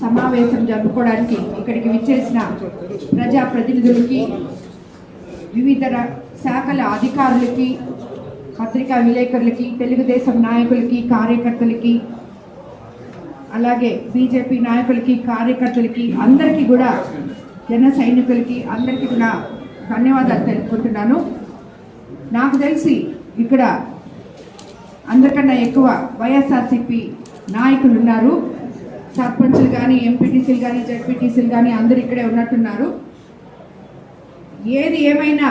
సమావేశం జరుపుకోవడానికి ఇక్కడికి విచ్చేసిన ప్రజా ప్రతినిధులకి వివిధ శాఖల అధికారులకి పత్రికా విలేకరులకి తెలుగుదేశం నాయకులకి కార్యకర్తలకి అలాగే బీజేపీ నాయకులకి కార్యకర్తలకి అందరికీ కూడా జన సైనికులకి అందరికీ కూడా ధన్యవాదాలు తెలుపుకుంటున్నాను. నాకు తెలిసి ఇక్కడ అందరికన్నా ఎక్కువ వైఎస్ఆర్సీపీ నాయకులు ఉన్నారు. సర్పంచ్లు కానీ ఎంపీటీసీలు కానీ జడ్పీటీసీలు కానీ అందరూ ఇక్కడే ఉన్నట్టున్నారు. ఏది ఏమైనా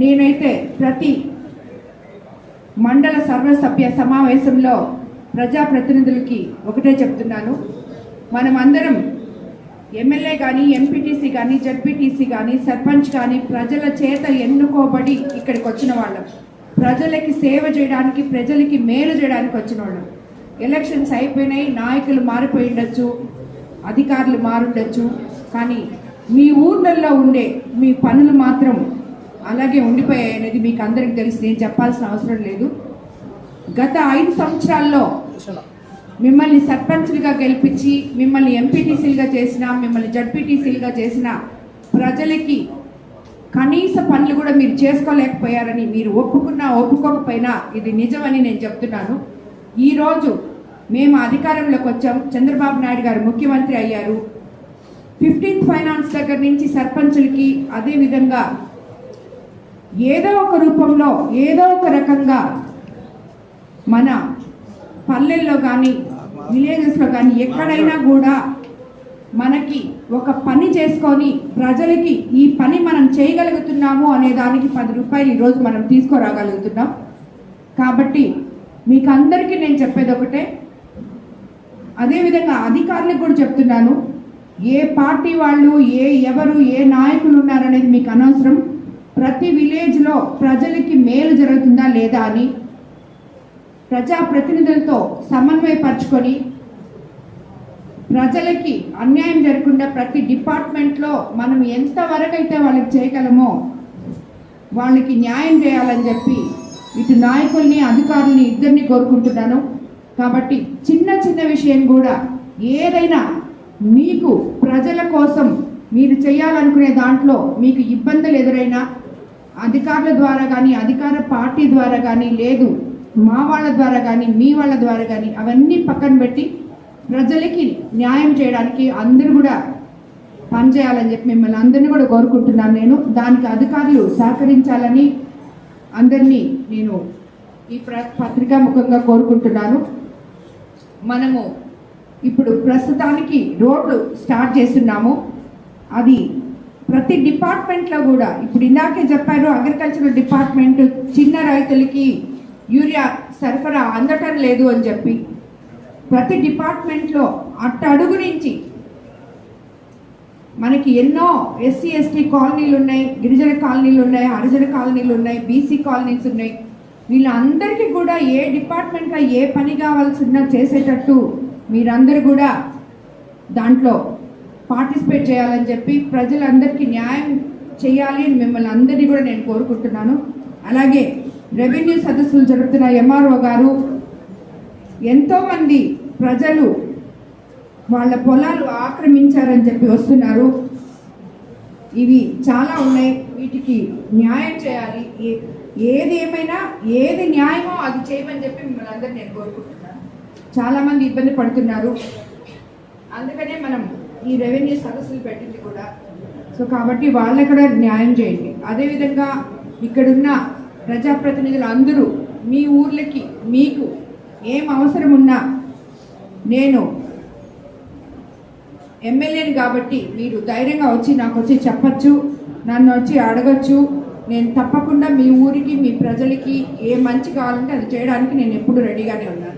నేనైతే ప్రతి మండల సర్వసభ్య సమావేశంలో ప్రజాప్రతినిధులకి ఒకటే చెప్తున్నాను. మనమందరం ఎమ్మెల్యే కానీ ఎంపీటీసీ కానీ జడ్పీటీసీ కానీ సర్పంచ్ కానీ ప్రజల చేత ఎన్నుకోబడి ఇక్కడికి వచ్చిన వాళ్ళం. ప్రజలకి సేవ చేయడానికి ప్రజలకి మేలు చేయడానికి వచ్చిన వాళ్ళం. ఎలక్షన్స్ అయిపోయినాయి నాయకులు మారిపోయి ఉండొచ్చు అధికారులు మారుండొచ్చు కానీ మీ ఊర్లలో ఉండే మీ పనులు మాత్రం అలాగే ఉండిపోయాయి అనేది మీకు అందరికి తెలిసి. నేను చెప్పాల్సిన అవసరం లేదు. గత ఐదు సంవత్సరాల్లో మిమ్మల్ని సర్పంచ్లుగా గెలిపించి మిమ్మల్ని ఎంపీటీసీలుగా చేసిన మిమ్మల్ని జడ్పీటీసీలుగా చేసిన ప్రజలకి కనీస పనులు కూడా మీరు చేసుకోలేకపోయారని మీరు ఒప్పుకున్నా ఒప్పుకోకపోయినా ఇది నిజమని నేను చెప్తున్నాను. ఈరోజు మేము అధికారంలోకి వచ్చాం. చంద్రబాబు నాయుడు గారు ముఖ్యమంత్రి అయ్యారు. ఫిఫ్టీన్త్ ఫైనాన్స్ దగ్గర నుంచి సర్పంచులకి అదేవిధంగా ఏదో ఒక రూపంలో ఏదో ఒక రకంగా మన పల్లెల్లో కానీ విలేజెస్లో కానీ ఎక్కడైనా కూడా మనకి ఒక పని చేసుకొని ప్రజలకి ఈ పని మనం చేయగలుగుతున్నాము అనే దానికి పది రూపాయలు ఈరోజు మనం తీసుకురాగలుగుతున్నాం. కాబట్టి మీకు అందరికీ నేను చెప్పేది ఒకటే. అదేవిధంగా అధికారులకు కూడా చెప్తున్నాను. ఏ పార్టీ వాళ్ళు ఏ ఎవరు ఏ నాయకులు ఉన్నారనేది మీకు అనవసరం. ప్రతి విలేజ్లో ప్రజలకి మేలు జరుగుతుందా లేదా అని ప్రజాప్రతినిధులతో సమన్వయపరచుకొని ప్రజలకి అన్యాయం జరగకుండా ప్రతి డిపార్ట్మెంట్లో మనం ఎంతవరకు అయితే వాళ్ళకి చేయగలమో వాళ్ళకి న్యాయం చేయాలని చెప్పి ఇటు నాయకుల్ని అధికారుల్ని ఇద్దరిని కోరుకుంటున్నాను. కాబట్టి చిన్న చిన్న విషయం కూడా ఏదైనా మీకు ప్రజల కోసం మీరు చేయాలనుకునే దాంట్లో మీకు ఇబ్బందులు ఎదురైనా అధికారుల ద్వారా కానీ అధికార పార్టీ ద్వారా కానీ లేదు మా వాళ్ళ ద్వారా కానీ మీ వాళ్ళ ద్వారా కానీ అవన్నీ పక్కన పెట్టి ప్రజలకి న్యాయం చేయడానికి అందరూ కూడా పనిచేయాలని చెప్పి మిమ్మల్ని అందరినీ కూడా కోరుకుంటున్నాను నేను. దానికి అధికారులు సహకరించాలని అందరినీ నేను ఈ ప్ర పత్రికా ముఖంగా కోరుకుంటున్నాను. మనము ఇప్పుడు ప్రస్తుతానికి రోడ్లు స్టార్ట్ చేస్తున్నాము. అది ప్రతి డిపార్ట్మెంట్లో కూడా ఇప్పుడు ఇందాకే చెప్పారు అగ్రికల్చరల్ డిపార్ట్మెంట్ చిన్న రైతులకి యూరియా సరఫరా అందటం లేదు అని చెప్పి ప్రతి డిపార్ట్మెంట్లో అట్ట అడుగు నుంచి మనకి ఎన్నో ఎస్సీ ఎస్టీ కాలనీలు ఉన్నాయి గిరిజన కాలనీలు ఉన్నాయి హరిజన కాలనీలు ఉన్నాయి బీసీ కాలనీస్ ఉన్నాయి. వీళ్ళందరికీ కూడా ఏ డిపార్ట్మెంట్లో ఏ పని కావాల్సిన చేసేటట్టు మీరందరూ కూడా దాంట్లో పార్టిసిపేట్ చేయాలని చెప్పి ప్రజలందరికీ న్యాయం చేయాలి అని మిమ్మల్ని అందరినీ కూడా నేను కోరుకుంటున్నాను. అలాగే రెవెన్యూ సదస్సులు జరుపుతున్న ఎంఆర్ఓ గారు ఎంతోమంది ప్రజలు వాళ్ళ పొలాలు ఆక్రమించారని చెప్పి వస్తున్నారు. ఇవి చాలా ఉన్నాయి. వీటికి న్యాయం చేయాలి. ఏ- ఏది ఏమైనా ఏది న్యాయమో అది చేయమని చెప్పి మిమ్మల్ని అందరూ నేను కోరుకుంటున్నాను. చాలామంది ఇబ్బంది పడుతున్నారు. అందుకనే మనం ఈ రెవెన్యూ సదస్సులు పెట్టింది కూడా. సో కాబట్టి వాళ్ళ కూడా న్యాయం చేయండి. అదేవిధంగా ఇక్కడున్న ప్రజాప్రతినిధులు అందరూ మీ ఊర్లకి మీకు ఏం అవసరం ఉన్నా నేను ఎమ్మెల్యేని కాబట్టి మీరు ధైర్యంగా వచ్చి నాకు వచ్చి చెప్పచ్చు నన్ను వచ్చి అడగచ్చు. నేను తప్పకుండా మీ ఊరికి మీ ప్రజలకి ఏ మంచి కావాలంటే అది చేయడానికి నేను ఎప్పుడు రెడీగానే ఉన్నాను.